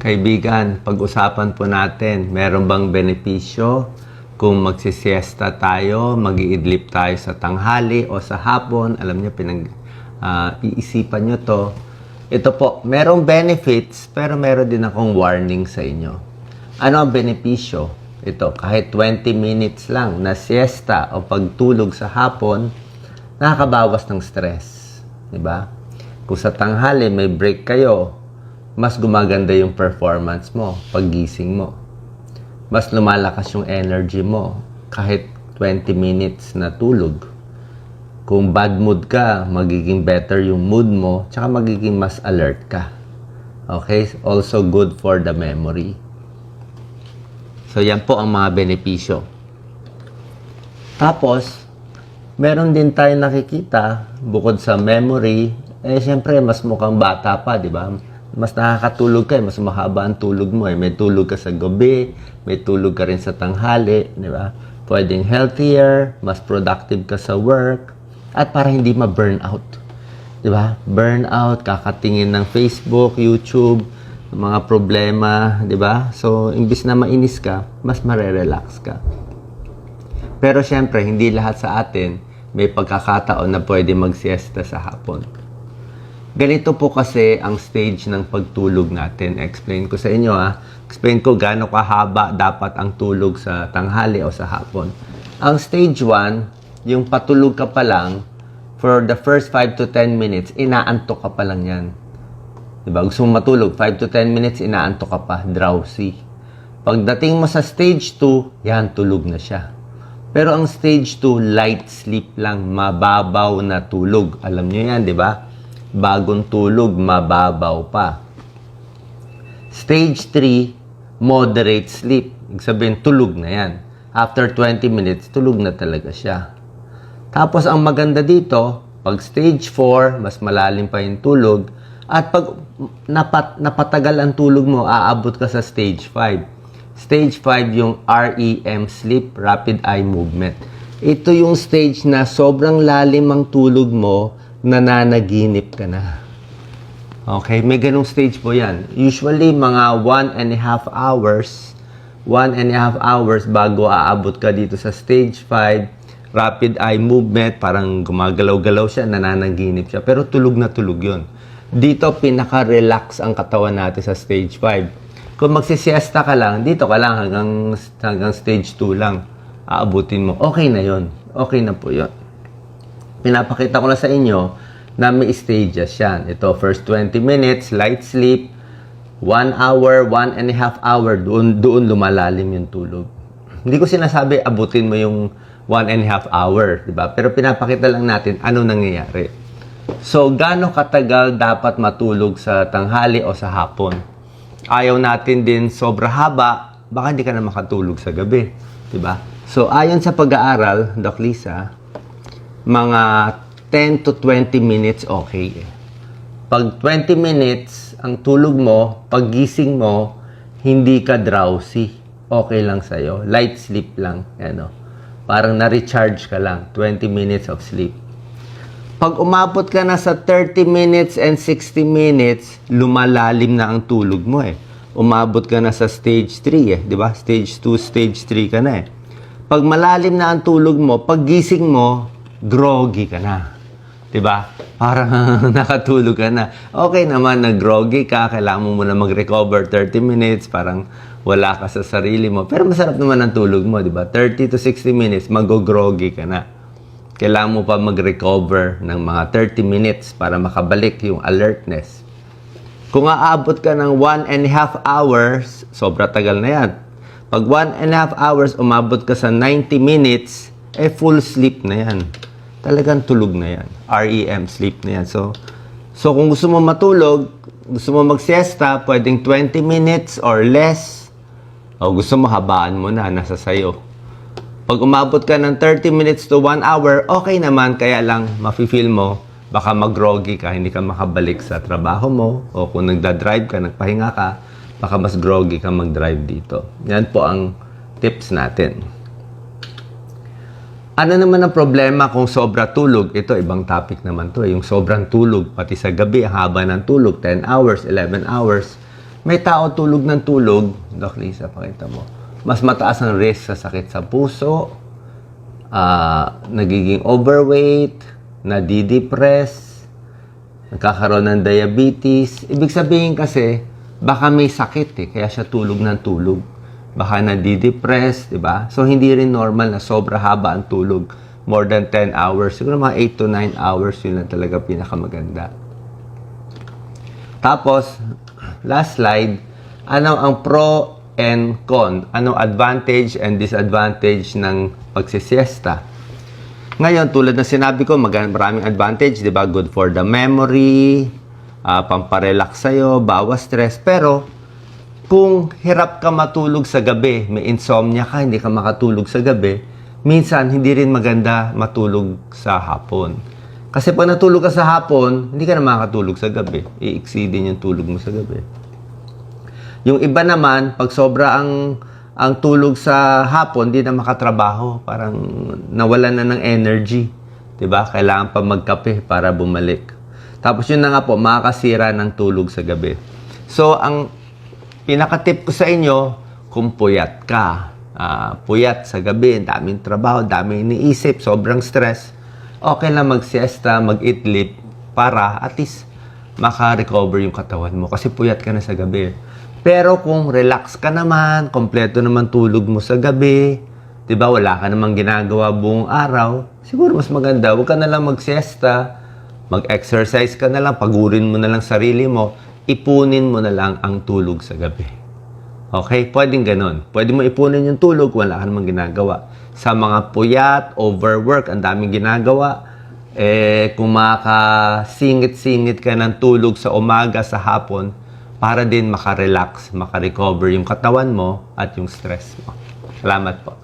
Kaibigan, pag-usapan po natin, meron bang benepisyo kung magsisiesta tayo, mag-iidlip tayo sa tanghali o sa hapon? Alam niyo, pinag, ah, iisipan niyo to. Ito po, merong benefits, pero meron din akong warning sa inyo. Ano ang benepisyo? Ito, kahit 20 minutes lang na siesta o pagtulog sa hapon, nakakabawas ng stress. Di ba? Kung sa tanghali may break kayo, mas gumaganda yung performance mo, paggising mo. Mas lumalakas yung energy mo kahit 20 minutes na tulog. Kung bad mood ka, magiging better yung mood mo, tsaka magiging mas alert ka. Okay? Also good for the memory. So, yan po ang mga benepisyo. Tapos, meron din tayo nakikita, bukod sa memory, eh, syempre, mas mukhang bata pa, di ba? Mas nakakatulog ka, eh, mas mahaba ang tulog mo. Eh. May tulog ka sa gabi, may tulog ka rin sa tanghali, di ba? Pwedeng healthier, mas productive ka sa work, at para hindi ma-burnout. Di ba? Burnout, kakatingin ng Facebook, YouTube, mga problema, di ba? So, imbis na mainis ka, mas marerelax ka. Pero syempre, hindi lahat sa atin may pagkakataon na pwede magsiesta sa hapon. Ganito po kasi ang stage ng pagtulog natin. Explain ko sa inyo ha. Explain ko gaano kahaba dapat ang tulog sa tanghali o sa hapon. Ang stage 1, yung patulog ka pa lang, for the first 5 to 10 minutes, inaantok ka pa lang yan. Diba? Gusto mo matulog, 5 to 10 minutes, inaantok ka pa, drowsy. Pagdating mo sa stage 2, yan, tulog na siya. Pero ang stage 2, light sleep lang, mababaw na tulog. Alam nyo yan, di ba? Bagong tulog, mababaw pa. Stage 3, moderate sleep. Ibig sabihin, tulog na yan. After 20 minutes, tulog na talaga siya. Tapos, ang maganda dito, pag stage 4, mas malalim pa yung tulog. At pag napat, napatagal ang tulog mo, aabot ka sa stage 5. Stage 5 yung REM sleep, rapid eye movement. Ito yung stage na sobrang lalim ang tulog mo, nananaginip ka na. Okay, may ganong stage po yan. Usually, mga one and a half hours, one and a half hours bago aabot ka dito sa stage 5, rapid eye movement, parang gumagalaw-galaw siya, nananaginip siya. Pero tulog na tulog yon. Dito, pinaka-relax ang katawan natin sa stage 5. Kung magsisiesta ka lang, dito ka lang hanggang, hanggang stage 2 lang. Aabutin mo. Okay na yon. Okay na po yon. Pinapakita ko na sa inyo na may stages yan. Ito, first 20 minutes, light sleep, 1 hour, 1 and a half hour, doon, doon lumalalim yung tulog. Hindi ko sinasabi, abutin mo yung 1 and a half hour, di ba? Pero pinapakita lang natin ano nangyayari. So, gaano katagal dapat matulog sa tanghali o sa hapon? Ayaw natin din sobra haba, baka hindi ka na makatulog sa gabi, di ba? So, ayon sa pag-aaral, Doc Lisa, mga 10 to 20 minutes okay eh. Pag 20 minutes ang tulog mo, pag gising mo, hindi ka drowsy. Okay lang sa'yo. Light sleep lang. Ano. Parang na-recharge ka lang. 20 minutes of sleep. Pag umabot ka na sa 30 minutes and 60 minutes, lumalalim na ang tulog mo eh. Umabot ka na sa stage 3 eh, di ba? Stage 2, stage 3 ka na eh. Pag malalim na ang tulog mo, pag gising mo, groggy ka na. 'Di ba? Parang nakatulog ka na. Okay naman na groggy ka, kailangan mo muna mag-recover 30 minutes, parang wala ka sa sarili mo. Pero masarap naman ang tulog mo, 'di ba? 30 to 60 minutes, mag-groggy ka na. Kailangan mo pa mag-recover ng mga 30 minutes para makabalik yung alertness. Kung aabot ka ng 1 and a half hours, sobra tagal na yan. Pag 1 and a half hours, umabot ka sa 90 minutes, eh full sleep na yan. Talagang tulog na yan. REM sleep na yan. So, so kung gusto mo matulog, gusto mo magsiesta, pwedeng 20 minutes or less. O gusto mo habaan mo na, nasa sayo. Pag umabot ka ng 30 minutes to 1 hour, okay naman, kaya lang mafe-feel mo, baka mag-groggy ka, hindi ka makabalik sa trabaho mo, o kung nagda-drive ka, nagpahinga ka, baka mas groggy ka mag-drive dito. Yan po ang tips natin. Ano naman ang problema kung sobra tulog? Ito, ibang topic naman to. eh. Yung sobrang tulog, pati sa gabi, haba ng tulog, 10 hours, 11 hours. May tao tulog ng tulog, Doc Lisa, pakita mo. Mas mataas ang risk sa sakit sa puso, ah, nagiging overweight, nadidepress, nagkakaroon ng diabetes. Ibig sabihin kasi, baka may sakit eh, kaya siya tulog ng tulog. Baka nadidepress, di ba? So, hindi rin normal na sobra haba ang tulog. More than 10 hours. Siguro mga 8 to 9 hours, yun na talaga pinakamaganda. Tapos, last slide, ano ang pro and con? Anong advantage and disadvantage ng pagsisiesta? Ngayon, tulad na sinabi ko, maraming advantage, di ba? Good for the memory, ah, pamparelax sa'yo, bawas stress. Pero, kung hirap ka matulog sa gabi, may insomnia ka, hindi ka makatulog sa gabi, minsan hindi rin maganda matulog sa hapon. Kasi pag natulog ka sa hapon, hindi ka na makakatulog sa gabi. I-exceed din yung tulog mo sa gabi. Yung iba naman, pag sobra ang ang tulog sa hapon, hindi na makatrabaho. Parang nawalan na ng energy. 'Di ba? Kailangan pa magkape para bumalik. Tapos yun na nga po, makakasira ng tulog sa gabi. So, ang pinaka-tip ko sa inyo, kung puyat ka, ah, puyat sa gabi, daming trabaho, daming iniisip, sobrang stress, okay lang mag-siesta, mag-eat para at least maka-recover yung katawan mo kasi puyat ka na sa gabi. Pero kung relax ka naman, kompleto naman tulog mo sa gabi, 'di ba? Wala ka namang ginagawa buong araw, siguro mas maganda, huwag ka na lang mag-siesta, mag-exercise ka na lang, pagurin mo na lang sarili mo, ipunin mo na lang ang tulog sa gabi. Okay? Pwedeng ganun. Pwede mo ipunin yung tulog, wala ka namang ginagawa. Sa mga puyat, overwork, ang daming ginagawa, eh, kung makasingit-singit ka ng tulog sa umaga, sa hapon, para din makarelax, makarecover yung katawan mo at yung stress mo. Salamat po.